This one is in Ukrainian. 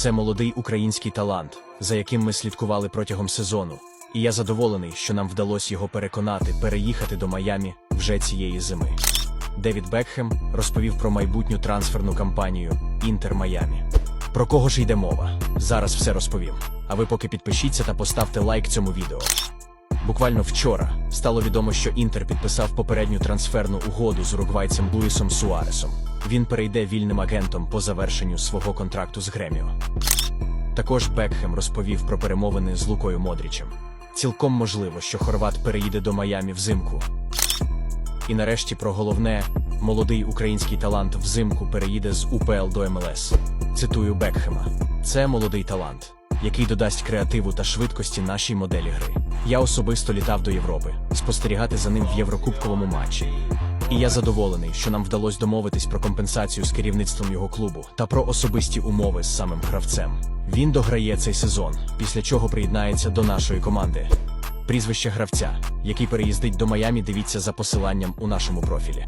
Це молодий український талант, за яким ми слідкували протягом сезону. І я задоволений, що нам вдалося його переконати переїхати до Майамі вже цієї зими. Девід Бекхем розповів про майбутню трансферну кампанію Інтер Майамі. Про кого ж йде мова? Зараз все розповім. А ви поки підпишіться та поставте лайк цьому відео. Буквально вчора стало відомо, що Інтер підписав попередню трансферну угоду з уругвайцем Луїсом Суаресом. Він перейде вільним агентом по завершенню свого контракту з Греміо. Також Бекхем розповів про перемовини з Лукою Модрічем. Цілком можливо, що Хорват переїде до Майамі взимку. І нарешті про головне: молодий український талант взимку переїде з УПЛ до МЛС. Цитую Бекхема: це молодий талант, який додасть креативу та швидкості нашій моделі гри. Я особисто літав до Європи, спостерігати за ним в Єврокубковому матчі. І я задоволений, що нам вдалося домовитись про компенсацію з керівництвом його клубу та про особисті умови з самим гравцем. Він дограє цей сезон, після чого приєднається до нашої команди. Прізвище гравця, який переїздить до Майамі, дивіться за посиланням у нашому профілі.